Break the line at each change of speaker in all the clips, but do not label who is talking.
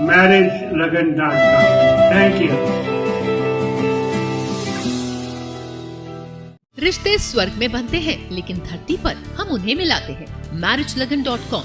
marriagelagan.com. Thank you.
रिश्ते स्वर्ग में बनते हैं, लेकिन धरती पर हम उन्हें मिलाते हैं marriage Lagan dot com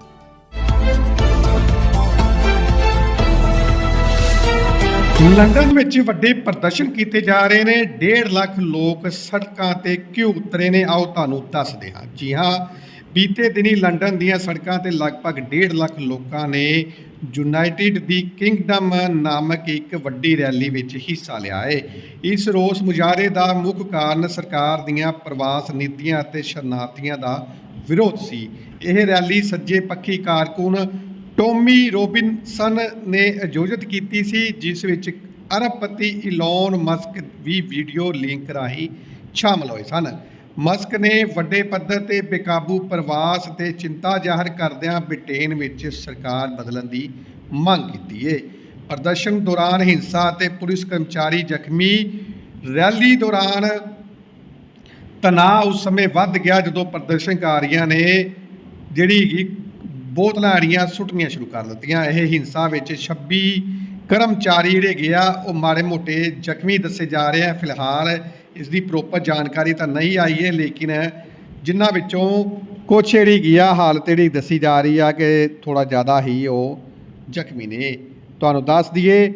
London ਵਿੱਚ ਵੱਡੇ ਪ੍ਰਦਰਸ਼ਨ ਕੀਤੇ ਜਾ ਰਹੇ ਨੇ। 1.5 ਲੱਖ ਲੋਕ ਸੜਕਾਂ ਤੇ ਕਿਉਂ ਉਤਰੇ ਨੇ। ਆਓ ਤੁਹਾਨੂੰ ਦੱਸਦੇ ਹਾਂ। ਜੀ ਹਾਂ, ਬੀਤੇ ਦਿਨੀ ਲੰਡਨ ਦੀਆਂ ਸੜਕਾਂ ਤੇ ਲਗਭਗ 1.5 ਲੱਖ ਲੋਕਾਂ ਨੇ ਯੂਨਾਈਟਿਡ ਦੀ ਕਿੰਗਡਮ ਨਾਮਕ ਇੱਕ ਵੱਡੀ ਰੈਲੀ ਵਿੱਚ ਹਿੱਸਾ ਲਿਆ ਹੈ ਇਸ ਰੋਸ ਮੁਜ਼ਾਹਰੇ ਦਾ ਮੁੱਖ ਕਾਰਨ ਸਰਕਾਰ ਦੀਆਂ ਪ੍ਰਵਾਸ ਨੀਤੀਆਂ ਅਤੇ ਸ਼ਰਨਾਰਥੀਆਂ ਦਾ ਵਿਰੋਧ ਸੀ। ਇਹ ਰੈਲੀ ਸੱਜੇ ਪੱਖੀ ਕਾਰਕੁਨ ਟੋਮੀ ਰੋਬਿਨਸਨ ਨੇ ਆਯੋਜਿਤ ਕੀਤੀ ਸੀ, ਜਿਸ ਵਿੱਚ ਅਰਬਪਤੀ ਇਲੌਨ ਮਸਕ ਵੀ ਵੀਡੀਓ ਲਿੰਕ ਰਾਹੀਂ ਸ਼ਾਮਲ ਹੋਏ ਸਨ। ਮਸਕ ਨੇ ਵੱਡੇ ਪੱਧਰ ਤੇ ਬੇਕਾਬੂ ਪ੍ਰਵਾਸ ਤੇ ਚਿੰਤਾ ਜ਼ਾਹਰ ਕਰਦਿਆਂ ਬ੍ਰਿਟੇਨ ਵਿੱਚ ਸਰਕਾਰ ਬਦਲਣ ਦੀ ਮੰਗ ਕੀਤੀ ਹੈ ਪ੍ਰਦਰਸ਼ਨ ਦੌਰਾਨ ਹਿੰਸਾ ਅਤੇ ਪੁਲਿਸ ਕਰਮਚਾਰੀ ਜ਼ਖਮੀ ਰੈਲੀ ਦੌਰਾਨ ਤਣਾਅ ਉਸ ਸਮੇਂ ਵੱਧ ਗਿਆ ਜਦੋਂ ਪ੍ਰਦਰਸ਼ਨਕਾਰੀਆਂ ਨੇ ਜਿਹੜੀ ਹੈਗੀ ਬੋਤਲਾਂ ਅੜੀਆਂ ਸੁੱਟਣੀਆਂ ਸ਼ੁਰੂ ਕਰ ਦਿੱਤੀਆਂ। ਇਹ ਹਿੰਸਾ ਵਿੱਚ 26 ਕਰਮਚਾਰੀ ਜਿਹੜੇ ਗਿਆ ਉਹ ਮਾੜੇ ਮੋਟੇ ਜ਼ਖਮੀ ਦੱਸੇ ਜਾ ਰਹੇ ਆ। ਫਿਲਹਾਲ ਇਸ ਦੀ ਪ੍ਰੋਪਰ ਜਾਣਕਾਰੀ ਤਾਂ ਨਹੀਂ ਆਈ ਹੈ, ਲੇਕਿਨ ਜਿਨ੍ਹਾਂ ਵਿੱਚੋਂ ਕੁਛ ਜਿਹੜੀ ਗਿਆ ਹਾਲਤ ਜਿਹੜੀ ਦੱਸੀ ਜਾ ਰਹੀ ਆ ਕਿ ਥੋੜਾ ਜ਼ਿਆਦਾ ਹੀ ਉਹ ਜ਼ਖਮੀ ਨੇ। ਤੁਹਾਨੂੰ ਦੱਸ ਦਈਏ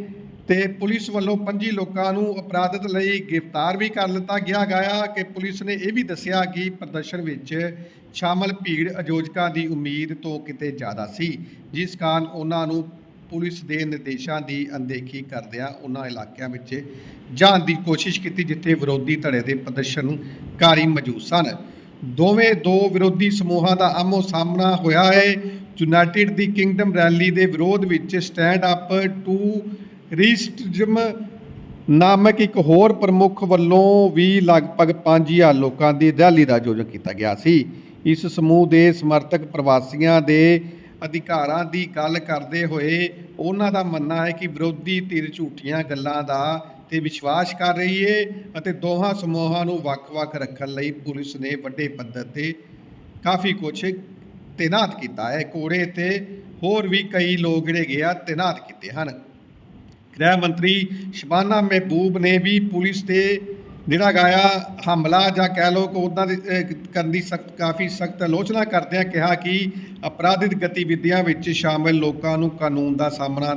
ਤੇ ਪੁਲਿਸ ਵੱਲੋਂ 25 ਲੋਕਾਂ ਨੂੰ ਅਪਰਾਧਿਤ ਲਈ ਗ੍ਰਿਫਤਾਰ ਵੀ ਕਰ ਲਿੱਤਾ ਗਿਆ ਗਿਆ ਕਿ ਪੁਲਿਸ ਨੇ ਇਹ ਵੀ ਦੱਸਿਆ ਕਿ ਪ੍ਰਦਰਸ਼ਨ ਵਿੱਚ ਸ਼ਾਮਲ ਭੀੜ ਆਯੋਜਕਾਂ ਦੀ ਉਮੀਦ ਤੋਂ ਕਿਤੇ ਜ਼ਿਆਦਾ ਸੀ, ਜਿਸ ਕਾਰਨ ਉਹਨਾਂ ਨੂੰ ਪੁਲਿਸ ਦੇ ਨਿਰਦੇਸ਼ਾਂ ਦੀ ਅਣਦੇਖੀ ਕਰਦਿਆਂ ਉਹਨਾਂ ਇਲਾਕਿਆਂ ਵਿੱਚ ਜਾਣ ਦੀ ਕੋਸ਼ਿਸ਼ ਕੀਤੀ, ਜਿੱਥੇ ਵਿਰੋਧੀ ਧੜੇ ਦੇ ਪ੍ਰਦਰਸ਼ਨਕਾਰੀ ਮੌਜੂਦ ਸਨ। ਦੋਵੇਂ ਦੋ ਵਿਰੋਧੀ ਸਮੂਹਾਂ ਦਾ ਆਮੋ ਸਾਹਮਣਾ ਹੋਇਆ ਹੈ। ਯੂਨਾਈਟਿਡ ਦੀ ਕਿੰਗਡਮ ਰੈਲੀ ਦੇ ਵਿਰੋਧ ਵਿੱਚ ਸਟੈਂਡ ਅਪ ਟੂ ਰੀਸਟਜਮ ਨਾਮਕ ਇੱਕ ਹੋਰ ਪ੍ਰਮੁੱਖ ਵੱਲੋਂ ਵੀ ਲਗਭਗ 5000 ਲੋਕਾਂ ਦੀ ਰੈਲੀ ਦਾ ਆਯੋਜਨ ਕੀਤਾ ਗਿਆ ਸੀ। ਇਸ ਸਮੂਹ ਦੇ ਸਮਰਥਕ ਪ੍ਰਵਾਸੀਆਂ ਦੇ ਅਧਿਕਾਰਾਂ ਦੀ ਗੱਲ ਕਰਦੇ ਹੋਏ ਉਹਨਾਂ ਦਾ ਮੰਨਣਾ ਹੈ ਕਿ ਵਿਰੋਧੀ ਧਿਰ ਝੂਠੀਆਂ ਗੱਲਾਂ ਦਾ ਤੇ ਵਿਸ਼ਵਾਸ ਕਰ ਰਹੀ ਹੈ ਅਤੇ ਦੋਹਾਂ ਸਮੂਹਾਂ ਨੂੰ ਵੱਖ-ਵੱਖ ਰੱਖਣ ਲਈ ਪੁਲਿਸ ਨੇ ਵੱਡੇ ਪੱਧਰ ਤੇ ਕਾਫੀ ਕੁਛ ਤੈਨਾਤ ਕੀਤਾ ਹੈ। ਕੋੜੇ ਤੇ ਹੋਰ ਵੀ ਕਈ ਲੋਕ ਜਿਹੜੇ ਗਿਆ ਤੈਨਾਤ ਕੀਤੇ ਹਨ। ਗ੍ਰਹਿ ਮੰਤਰੀ ਸ਼ਬਾਨਾ ਮਹਿਬੂਬ ਨੇ ਵੀ ਪੁਲਿਸ ਤੇ ਜਿਹੜਾ ਗਾਇਆ ਹਮਲਾ ਜਾਂ ਕਹਿ ਲੋ ਕਿ ਉਹਨਾਂ ਦੀ ਕਰਨ ਦੀ ਸਖਤ, ਕਾਫੀ ਸਖਤ ਆਲੋਚਨਾ ਕਰਦਿਆਂ ਕਿਹਾ ਕਿ ਅਪਰਾਧਿਕ ਗਤੀਵਿਧੀਆਂ ਵਿੱਚ ਸ਼ਾਮਲ ਲੋਕਾਂ ਨੂੰ ਕਾਨੂੰਨ ਦਾ ਸਾਹਮਣਾ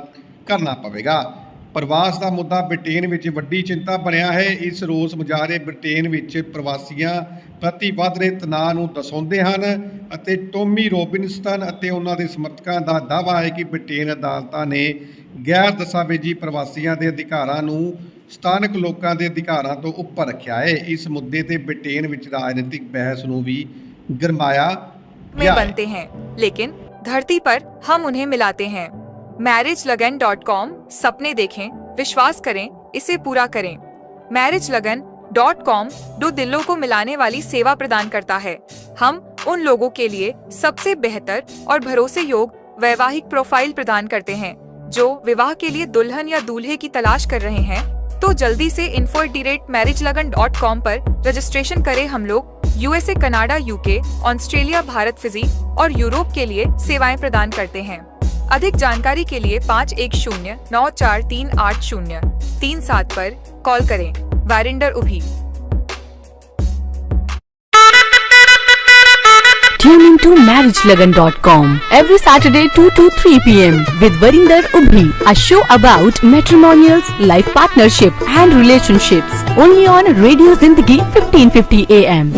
ਕਰਨਾ ਪਵੇਗਾ। ਪ੍ਰਵਾਸ ਦਾ ਮੁੱਦਾ ਬ੍ਰਿਟੇਨ ਵਿੱਚ ਵੱਡੀ ਚਿੰਤਾ ਬਣਿਆ ਹੈ ਇਸ ਰੋਸ ਮੁਜ਼ਾਹਰੇ ਬ੍ਰਿਟੇਨ ਵਿੱਚ ਪ੍ਰਵਾਸੀਆਂ ਪ੍ਰਤੀ ਵੱਧ ਰਹੇ ਤਣਾਅ ਨੂੰ ਦਰਸਾਉਂਦੇ ਹਨ ਅਤੇ ਟੋਮੀ ਰੋਬਿਨਸਟਨ ਅਤੇ ਉਹਨਾਂ ਦੇ ਸਮਰਥਕਾਂ ਦਾ ਦਾਅਵਾ ਹੈ ਕਿ ਬ੍ਰਿਟੇਨ ਅਦਾਲਤਾਂ ਨੇ ਗੈਰ ਦਸਤਾਵੇਜ਼ੀ ਪ੍ਰਵਾਸੀਆਂ ਦੇ ਅਧਿਕਾਰਾਂ ਨੂੰ ਸਥਾਨਕ ਲੋਕਾਂ ਦੇ ਅਧਿਕਾਰਾਂ ਤੋਂ ਉੱਪਰ ਰੱਖਿਆ ਹੈ ਇਸ ਮੁੱਦੇ ਤੇ ਬ੍ਰਿਟੇਨ ਵਿੱਚ ਰਾਜਨੀਤਿਕ ਬਹਿਸ ਨੂੰ ਵੀ ਗਰਮਾਇਆ
में
ਗਿਆ ਹੈ।
बनते हैं लेकिन धरती पर हम उन्हें मिलाते हैं मैरिज लगन डॉट कॉम सपने देखें, विश्वास करें, इसे पूरा करें। मैरिज लगन डॉट कॉम दो दिलों को मिलाने वाली सेवा प्रदान करता है। हम उन लोगों के लिए सबसे बेहतर और भरोसे योग वैवाहिक प्रोफ़ाइल प्रदान करते हैं, जो विवाह के लिए दुल्हन या दूल्हे की तलाश कर रहे हैं। तो जल्दी से info marriage Lagan dot com पर रजिस्ट्रेशन करें हम लोग। USA Canada UK Australia Bharat, Fiji और यूरोप के लिए सेवाएँ प्रदान करते हैं। अधिक जानकारी के लिए पाँच एक शून्य नौ चार तीन आठ शून्य तीन सात पर कॉल करें वारिंडर उभी
Tune into marriagelagan.com every Saturday 2 to 3 p.m. with Varinder Ubhi, a show about matrimonials, life partnership and relationships only on Radio Zindagi 1550 AM.